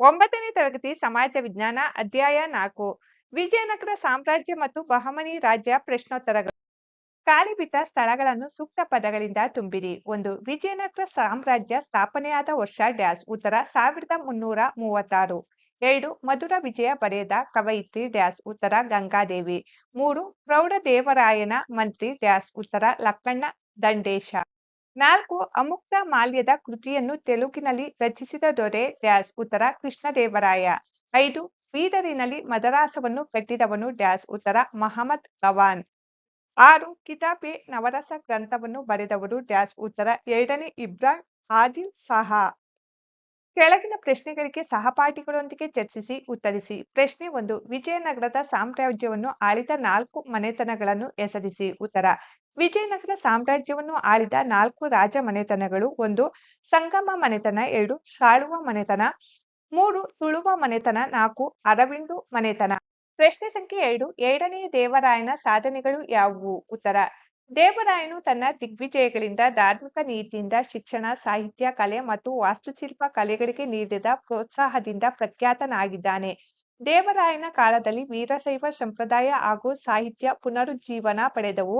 ಒಂಬತ್ತನೇ ತರಗತಿ ಸಮಾಜ ವಿಜ್ಞಾನ ಅಧ್ಯಾಯ ನಾಲ್ಕು. ವಿಜಯನಗರ ಸಾಮ್ರಾಜ್ಯ ಮತ್ತು ಬಹಮನಿ ರಾಜ್ಯ ಪ್ರಶ್ನೋತ್ತರಗಳು. ಕಾಲಿಬಿತ ಸ್ಥಳಗಳನ್ನು ಸೂಕ್ತ ಪದಗಳಿಂದ ತುಂಬಿರಿ. ಒಂದು, ವಿಜಯನಗರ ಸಾಮ್ರಾಜ್ಯ ಸ್ಥಾಪನೆಯಾದ ವರ್ಷ ಡ್ಯಾಶ್, ಉತ್ತರ ಸಾವಿರದ ಮುನ್ನೂರ ಮೂವತ್ತಾರು. ಎರಡು, ಮಧುರ ವಿಜಯ ಬರೆದ ಕವಯಿತ್ರಿ ಡ್ಯಾಶ್, ಉತ್ತರ ಗಂಗಾದೇವಿ. ಮೂರು, ಪ್ರೌಢದೇವರಾಯನ ಮಂತ್ರಿ ಡ್ಯಾಶ್, ಉತ್ತರ ಲಕ್ಕಣ್ಣ ದಂಡೇಶ. ನಾಲ್ಕು ಅಮುಕ್ತ ಮಾಲ್ಯದ ಕೃತಿಯನ್ನು ತೆಲುಗಿನಲ್ಲಿ ರಚಿಸಿದ ದೊರೆ ಡ್ಯಾಶ್ ಉತ್ತರ ಕೃಷ್ಣದೇವರಾಯ. ಐದು ಬೀದರಿನಲ್ಲಿ ಮದರಾಸವನ್ನು ಕಟ್ಟಿದವನು ಡ್ಯಾಶ್ ಉತ್ತರ ಮಹಮ್ಮದ್ ಗವಾನ್. ಆರು ಕಿತಾಬೆ ನವರಸ ಗ್ರಂಥವನ್ನು ಬರೆದವರು ಡ್ಯಾಶ್ ಉತ್ತರ ಎರಡನೇ ಇಬ್ರಾಹಿಂ ಆದಿಲ್ ಸಹಾ. ಕೆಳಗಿನ ಪ್ರಶ್ನೆಗಳಿಗೆ ಸಹಪಾಠಿಗಳೊಂದಿಗೆ ಚರ್ಚಿಸಿ, ಉತ್ತರಿಸಿ. ಪ್ರಶ್ನೆ ಒಂದು, ವಿಜಯನಗರದ ಸಾಮ್ರಾಜ್ಯವನ್ನು ಆಳಿದ ನಾಲ್ಕು ಮನೆತನಗಳನ್ನು ಹೆಸರಿಸಿ. ಉತ್ತರ, ವಿಜಯನಗರ ಸಾಮ್ರಾಜ್ಯವನ್ನು ಆಳಿದ ನಾಲ್ಕು ರಾಜ ಮನೆತನಗಳು. ಒಂದು, ಸಂಗಮ ಮನೆತನ. ಎರಡು ಸಾಳುವ ಮನೆತನ. ಮೂರು, ತುಳುವ ಮನೆತನ. ನಾಲ್ಕು, ಅರವಿಂದು ಮನೆತನ. ಪ್ರಶ್ನೆ ಸಂಖ್ಯೆ ಎರಡು ಎರಡನೇ ದೇವರಾಯನ ಸಾಧನೆಗಳು ಯಾವುವು? ಉತ್ತರ ದೇವರಾಯನು ತನ್ನ ದಿಗ್ವಿಜಯಗಳಿಂದ, ಧಾರ್ಮಿಕ ನೀತಿಯಿಂದ, ಶಿಕ್ಷಣ, ಸಾಹಿತ್ಯ, ಕಲೆ ಮತ್ತು ವಾಸ್ತುಶಿಲ್ಪ ಕಲೆಗಳಿಗೆ ನೀಡಿದ ಪ್ರೋತ್ಸಾಹದಿಂದ ಪ್ರಖ್ಯಾತನಾಗಿದ್ದಾನೆ. ದೇವರಾಯನ ಕಾಲದಲ್ಲಿ ವೀರಶೈವ ಸಂಪ್ರದಾಯ ಹಾಗೂ ಸಾಹಿತ್ಯ ಪುನರುಜ್ಜೀವನ ಪಡೆದವು.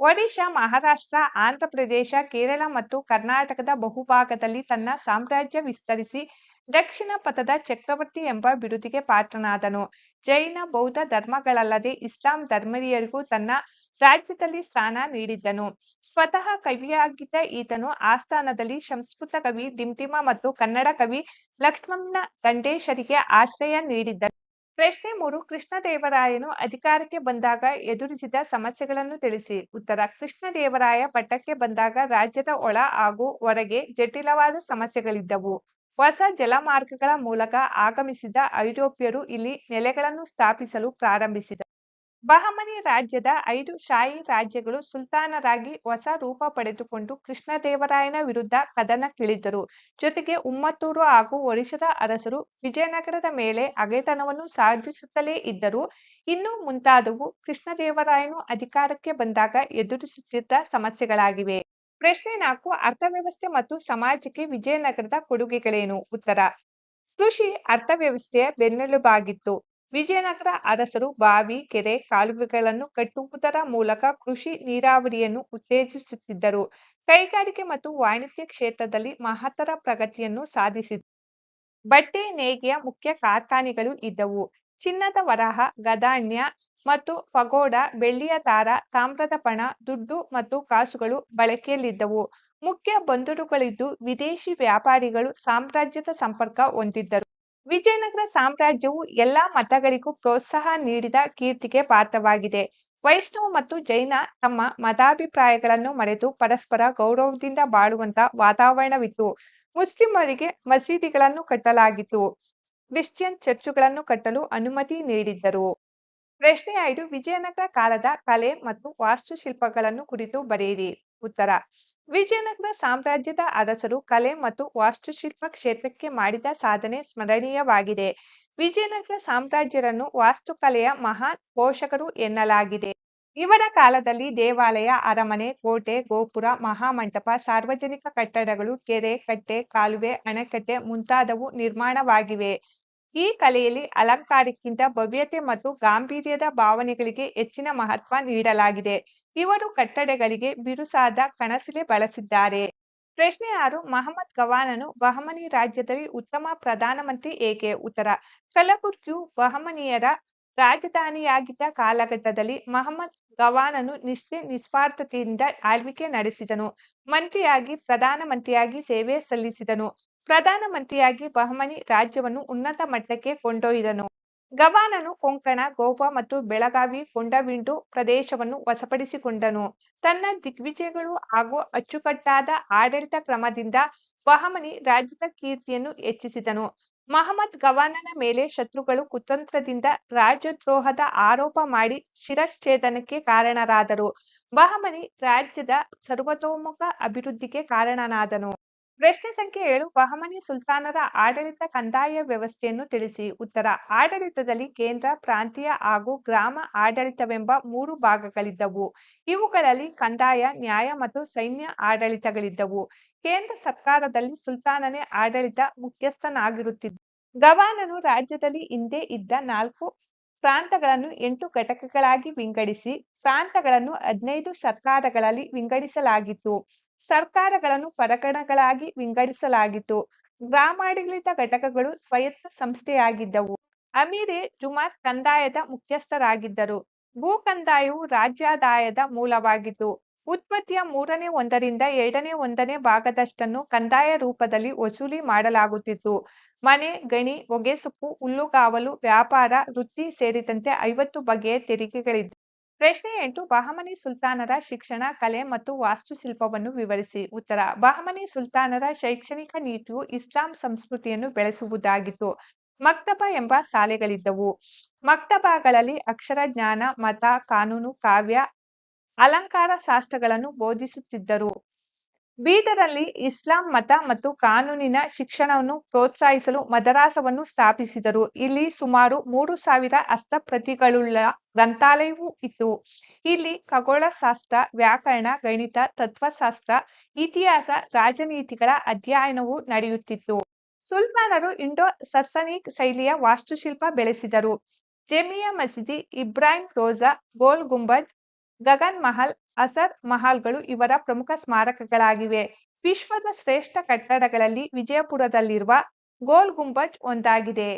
ಒಡಿಶಾ, ಮಹಾರಾಷ್ಟ್ರ, ಆಂಧ್ರಪ್ರದೇಶ, ಕೇರಳ ಮತ್ತು ಕರ್ನಾಟಕದ ಬಹುಭಾಗದಲ್ಲಿ ತನ್ನ ಸಾಮ್ರಾಜ್ಯ ವಿಸ್ತರಿಸಿ ದಕ್ಷಿಣ ಪಥದ ಚಕ್ರವರ್ತಿ ಎಂಬ ಬಿರುದಿಗೆ ಪಾತ್ರನಾದನು. ಜೈನ, ಬೌದ್ಧ ಧರ್ಮಗಳಲ್ಲದೆ ಇಸ್ಲಾಂ ಧರ್ಮೀಯರಿಗೂ ತನ್ನ ರಾಜ್ಯದಲ್ಲಿ ಸ್ಥಾನ ನೀಡಿದ್ದನು. ಸ್ವತಃ ಕವಿಯಾಗಿದ್ದ ಈತನು ಆಸ್ಥಾನದಲ್ಲಿ ಸಂಸ್ಕೃತ ಕವಿ ಡಿಂಟಿಮ ಮತ್ತು ಕನ್ನಡ ಕವಿ ಲಕ್ಷ್ಮಣ ದಂಡೇಶರಿಗೆ ಆಶ್ರಯ ನೀಡಿದ್ದನು ಪ್ರಶ್ನೆ ಮೂರು, ಕೃಷ್ಣದೇವರಾಯನು ಅಧಿಕಾರಕ್ಕೆ ಬಂದಾಗ ಎದುರಿಸಿದ ಸಮಸ್ಯೆಗಳನ್ನು ತಿಳಿಸಿ. ಉತ್ತರ, ಕೃಷ್ಣದೇವರಾಯ ಪಟ್ಟಕ್ಕೆ ಬಂದಾಗ ರಾಜ್ಯದ ಒಳ ಹಾಗೂ ಹೊರಗೆ ಜಟಿಲವಾದ ಸಮಸ್ಯೆಗಳಿದ್ದವು. ಹೊಸ ಜಲಮಾರ್ಗಗಳ ಮೂಲಕ ಆಗಮಿಸಿದ ಐರೋಪ್ಯರು ಇಲ್ಲಿ ನೆಲೆಗಳನ್ನು ಸ್ಥಾಪಿಸಲು ಪ್ರಾರಂಭಿಸಿದರು ಬಹಮನಿ ರಾಜ್ಯದ ಐದು ಶಾಹಿ ರಾಜ್ಯಗಳು ಸುಲ್ತಾನರಾಗಿ ಹೊಸ ರೂಪ ಪಡೆದುಕೊಂಡು ಕೃಷ್ಣದೇವರಾಯನ ವಿರುದ್ಧ ಕದನಕ್ಕಿಳಿದರು ಜೊತೆಗೆ ಉಮ್ಮತ್ತೂರು ಹಾಗೂ ಒರಿಸ್ಸದ ಅರಸರು ವಿಜಯನಗರದ ಮೇಲೆ ಅಗೆತನವನ್ನು ಸಾಧಿಸುತ್ತಲೇ ಇದ್ದರು. ಇನ್ನು ಮುಂತಾದವು ಕೃಷ್ಣದೇವರಾಯನು ಅಧಿಕಾರಕ್ಕೆ ಬಂದಾಗ ಎದುರಿಸುತ್ತಿದ್ದ ಸಮಸ್ಯೆಗಳಾಗಿವೆ. ಪ್ರಶ್ನೆ ನಾಲ್ಕು, ಅರ್ಥವ್ಯವಸ್ಥೆ ಮತ್ತು ಸಮಾಜಕ್ಕೆ ವಿಜಯನಗರದ ಕೊಡುಗೆಗಳೇನು? ಉತ್ತರ, ಕೃಷಿ ಅರ್ಥವ್ಯವಸ್ಥೆಯ ಬೆನ್ನೆಲುಬಾಗಿತ್ತು. ವಿಜಯನಗರ ಅರಸರು ಬಾವಿ, ಕೆರೆ, ಕಾಲುವೆಗಳನ್ನು ಕಟ್ಟುವುದರ ಮೂಲಕ ಕೃಷಿ ನೀರಾವರಿಯನ್ನು ಉತ್ತೇಜಿಸುತ್ತಿದ್ದರು. ಕೈಗಾರಿಕೆ ಮತ್ತು ವಾಣಿಜ್ಯ ಕ್ಷೇತ್ರದಲ್ಲಿ ಮಹತ್ತರ ಪ್ರಗತಿಯನ್ನು ಸಾಧಿಸಿದರು ಬಟ್ಟೆ ನೇಯ್ಗೆಯ ಮುಖ್ಯ ಕಾರ್ಖಾನೆಗಳು ಇದ್ದವು. ಚಿನ್ನದ ವರಹ, ಗದಾಣ್ಯ ಮತ್ತು ಪಗೋಡ, ಬೆಳ್ಳಿಯ ದಾರ, ತಾಮ್ರದ ಪಣ, ದುಡ್ಡು ಮತ್ತು ಕಾಸುಗಳು ಬಳಕೆಯಲ್ಲಿದ್ದವು. ಮುಖ್ಯ ಬಂದರುಗಳಿದ್ದು ವಿದೇಶಿ ವ್ಯಾಪಾರಿಗಳು ಸಾಮ್ರಾಜ್ಯದ ಸಂಪರ್ಕ ಹೊಂದಿದ್ದರು. ವಿಜಯನಗರ ಸಾಮ್ರಾಜ್ಯವು ಎಲ್ಲಾ ಮತಗಳಿಗೂ ಪ್ರೋತ್ಸಾಹ ನೀಡಿದ ಕೀರ್ತಿಗೆ ಪಾತ್ರವಾಗಿದೆ. ವೈಷ್ಣವ ಮತ್ತು ಜೈನ ತಮ್ಮ ಮತಾಭಿಪ್ರಾಯಗಳನ್ನು ಮರೆತು ಪರಸ್ಪರ ಗೌರವದಿಂದ ಬಾಳುವಂತ ವಾತಾವರಣವಿತ್ತು. ಮುಸ್ಲಿಮರಿಗೆ ಮಸೀದಿಗಳನ್ನು ಕಟ್ಟಲಾಗಿತ್ತು. ಕ್ರಿಶ್ಚಿಯನ್ ಚರ್ಚುಗಳನ್ನು ಕಟ್ಟಲು ಅನುಮತಿ ನೀಡಿದ್ದರು. ಪ್ರಶ್ನೆ ಐದು, ವಿಜಯನಗರ ಕಾಲದ ಕಲೆ ಮತ್ತು ವಾಸ್ತುಶಿಲ್ಪಗಳನ್ನು ಕುರಿತು ಬರೆಯಿರಿ. ಉತ್ತರ ವಿಜಯನಗರ ಸಾಮ್ರಾಜ್ಯದ ಅರಸರು ಕಲೆ ಮತ್ತು ವಾಸ್ತುಶಿಲ್ಪ ಕ್ಷೇತ್ರಕ್ಕೆ ಮಾಡಿದ ಸಾಧನೆ ಸ್ಮರಣೀಯವಾಗಿದೆ. ವಿಜಯನಗರ ಸಾಮ್ರಾಜ್ಯರನ್ನು ವಾಸ್ತುಕಲೆಯ ಮಹಾನ್ ಪೋಷಕರು ಎನ್ನಲಾಗಿದೆ. ಇವರ ಕಾಲದಲ್ಲಿ ದೇವಾಲಯ, ಅರಮನೆ, ಕೋಟೆ, ಗೋಪುರ, ಮಹಾಮಂಟಪ, ಸಾರ್ವಜನಿಕ ಕಟ್ಟಡಗಳು, ಕೆರೆ, ಕಟ್ಟೆ, ಕಾಲುವೆ, ಅಣೆಕಟ್ಟೆ ಮುಂತಾದವು ನಿರ್ಮಾಣವಾಗಿವೆ. ಈ ಕಲೆಯಲ್ಲಿ ಅಲಂಕಾರಕ್ಕಿಂತ ಭವ್ಯತೆ ಮತ್ತು ಗಾಂಭೀರ್ಯದ ಭಾವನೆಗಳಿಗೆ ಹೆಚ್ಚಿನ ಮಹತ್ವ ನೀಡಲಾಗಿದೆ. ಇವರು ಕಟ್ಟಡಗಳಿಗೆ ಬಿರುಸಾದ ಕಣಸಿಲೆ ಬಳಸಿದ್ದಾರೆ. ಪ್ರಶ್ನೆ ಆರು, ಮಹಮ್ಮದ್ ಗವಾನನು ಬಹಮನಿ ರಾಜ್ಯದಲ್ಲಿ ಉತ್ತಮ ಪ್ರಧಾನಮಂತ್ರಿ ಏಕೆ? ಉತ್ತರ, ಕಲಬುರ್ಗಿಯು ಬಹಮನಿಯರ ರಾಜಧಾನಿಯಾಗಿದ್ದ ಕಾಲಘಟ್ಟದಲ್ಲಿ ಮಹಮ್ಮದ್ ಗವಾನನು ನಿಷ್ಠೆ, ನಿಸ್ವಾರ್ಥತೆಯಿಂದ ಆಳ್ವಿಕೆ ನಡೆಸಿದನು. ಮಂತ್ರಿಯಾಗಿ, ಪ್ರಧಾನಮಂತ್ರಿಯಾಗಿ ಸೇವೆ ಸಲ್ಲಿಸಿದನು. ಪ್ರಧಾನಮಂತ್ರಿಯಾಗಿ ಬಹಮನಿ ರಾಜ್ಯವನ್ನು ಉನ್ನತ ಮಟ್ಟಕ್ಕೆ ಕೊಂಡೊಯ್ದನು. ಗವಾನನು ಕೊಂಕಣ, ಗೋವಾ ಮತ್ತು ಬೆಳಗಾವಿ ಕೊಂಡವಿಂಡು ಪ್ರದೇಶವನ್ನು ವಶಪಡಿಸಿಕೊಂಡನು. ತನ್ನ ದಿಗ್ವಿಜಯಗಳು ಹಾಗೂ ಅಚ್ಚುಕಟ್ಟಾದ ಆಡಳಿತ ಕ್ರಮದಿಂದ ಬಹಮನಿ ರಾಜ್ಯದ ಕೀರ್ತಿಯನ್ನು ಹೆಚ್ಚಿಸಿದನು. ಮಹಮ್ಮದ್ ಗವಾನನ ಮೇಲೆ ಶತ್ರುಗಳು ಕುತಂತ್ರದಿಂದ ರಾಜದ್ರೋಹದ ಆರೋಪ ಮಾಡಿ ಶಿರಶ್ಛೇದನಕ್ಕೆ ಕಾರಣರಾದರು. ಬಹಮನಿ ರಾಜ್ಯದ ಸರ್ವತೋಮುಖ ಅಭಿವೃದ್ಧಿಗೆ ಕಾರಣನಾದನು. ಪ್ರಶ್ನೆ ಸಂಖ್ಯೆ ಏಳು ಬಹಮನಿ ಸುಲ್ತಾನರ ಆಡಳಿತ ಕಂದಾಯ ವ್ಯವಸ್ಥೆಯನ್ನು ತಿಳಿಸಿ. ಉತ್ತರ, ಆಡಳಿತದಲ್ಲಿ ಕೇಂದ್ರ, ಪ್ರಾಂತೀಯ ಹಾಗೂ ಗ್ರಾಮ ಆಡಳಿತವೆಂಬ ಮೂರು ಭಾಗಗಳಿದ್ದವು. ಇವುಗಳಲ್ಲಿ ಕಂದಾಯ, ನ್ಯಾಯ ಮತ್ತು ಸೈನ್ಯ ಆಡಳಿತಗಳಿದ್ದವು. ಕೇಂದ್ರ ಸರ್ಕಾರದಲ್ಲಿ ಸುಲ್ತಾನನೇ ಆಡಳಿತ ಮುಖ್ಯಸ್ಥನಾಗಿರುತ್ತಿದ್ದ ಗವಾನನು ರಾಜ್ಯದಲ್ಲಿ ಹಿಂದೆ ಇದ್ದ ನಾಲ್ಕು ಪ್ರಾಂತಗಳನ್ನು ಎಂಟು ಘಟಕಗಳಾಗಿ ವಿಂಗಡಿಸಿ, ಪ್ರಾಂತಗಳನ್ನು ಹದಿನೈದು ಸರ್ಕಾರಗಳಲ್ಲಿ ವಿಂಗಡಿಸಲಾಗಿತ್ತು. ಸರ್ಕಾರಗಳನ್ನು ಪರಗಣಗಳಾಗಿ ವಿಂಗಡಿಸಲಾಗಿತ್ತು. ಗ್ರಾಮಾಡಳಿತ ಘಟಕಗಳು ಸ್ವಾಯತ್ತ ಸಂಸ್ಥೆಯಾಗಿದ್ದವು. ಅಮೀರೆ ಜುಮಾತ್ ಕಂದಾಯದ ಮುಖ್ಯಸ್ಥರಾಗಿದ್ದರು. ಭೂ ಕಂದಾಯವು ರಾಜ್ಯಾದಾಯದ ಮೂಲವಾಗಿತ್ತು. ಉತ್ಪತ್ತಿಯ ಮೂರನೇ ಒಂದರಿಂದ ಎರಡನೇ ಒಂದನೇ ಭಾಗದಷ್ಟನ್ನು ಕಂದಾಯ ರೂಪದಲ್ಲಿ ವಸೂಲಿ ಮಾಡಲಾಗುತ್ತಿತ್ತು. ಮನೆ, ಗಣಿ, ಹೊಗೆಸೊಪ್ಪು, ಹುಲ್ಲುಗಾವಲು, ವ್ಯಾಪಾರ, ವೃತ್ತಿ ಸೇರಿದಂತೆ ಐವತ್ತು ಬಗೆಯ ತೆರಿಗೆಗಳಿದ್ದವು ಪ್ರಶ್ನೆ ಎಂಟು, ಬಹಮನಿ ಸುಲ್ತಾನರ ಶಿಕ್ಷಣ, ಕಲೆ ಮತ್ತು ವಾಸ್ತುಶಿಲ್ಪವನ್ನು ವಿವರಿಸಿ. ಉತ್ತರ, ಬಹಮನಿ ಸುಲ್ತಾನರ ಶೈಕ್ಷಣಿಕ ನೀತಿಯು ಇಸ್ಲಾಂ ಸಂಸ್ಕೃತಿಯನ್ನು ಬೆಳೆಸುವುದಾಗಿತ್ತು. ಮಕ್ತಬ ಎಂಬ ಶಾಲೆಗಳಿದ್ದವು. ಮಕ್ತಬಗಳಲ್ಲಿ ಅಕ್ಷರ ಜ್ಞಾನ, ಮತ, ಕಾನೂನು, ಕಾವ್ಯ ಅಲಂಕಾರ ಶಾಸ್ತ್ರಗಳನ್ನು ಬೋಧಿಸುತ್ತಿದ್ದರು. ಬೀದರಲ್ಲಿ ಇಸ್ಲಾಂ ಮತ ಮತ್ತು ಕಾನೂನಿನ ಶಿಕ್ಷಣವನ್ನು ಪ್ರೋತ್ಸಾಹಿಸಲು ಮದರಾಸವನ್ನು ಸ್ಥಾಪಿಸಿದರು. ಇಲ್ಲಿ ಸುಮಾರು ಮೂರು ಸಾವಿರ ಹಸ್ತಪ್ರತಿಗಳುಳ್ಳ ಗ್ರಂಥಾಲಯವೂ ಇತ್ತು. ಇಲ್ಲಿ ಖಗೋಳಶಾಸ್ತ್ರ, ವ್ಯಾಕರಣ, ಗಣಿತ, ತತ್ವಶಾಸ್ತ್ರ, ಇತಿಹಾಸ, ರಾಜನೀತಿಗಳ ಅಧ್ಯಯನವೂ ನಡೆಯುತ್ತಿತ್ತು. ಸುಲ್ತಾನರು ಇಂಡೋ ಸರ್ಸನಿಕ್ ಶೈಲಿಯ ವಾಸ್ತುಶಿಲ್ಪ ಬೆಳೆಸಿದರು. ಜೆಮಿಯಾ ಮಸೀದಿ, ಇಬ್ರಾಹಿಂ ರೋಜಾ, ಗೋಲ್ ಗುಂಬಜ್, ಗಗನ್ ಮಹಲ್ ಅಸರ್ ಮಹಲ್ಗಳು ಇವರ ಪ್ರಮುಖ ಸ್ಮಾರಕಗಳಾಗಿವೆ. ವಿಶ್ವದ ಶ್ರೇಷ್ಠ ಕಟ್ಟಡಗಳಲ್ಲಿ ವಿಜಯಪುರದಲ್ಲಿರುವ ಗೋಲ್ ಗುಂಬಜ್ ಒಂದಾಗಿದೆ.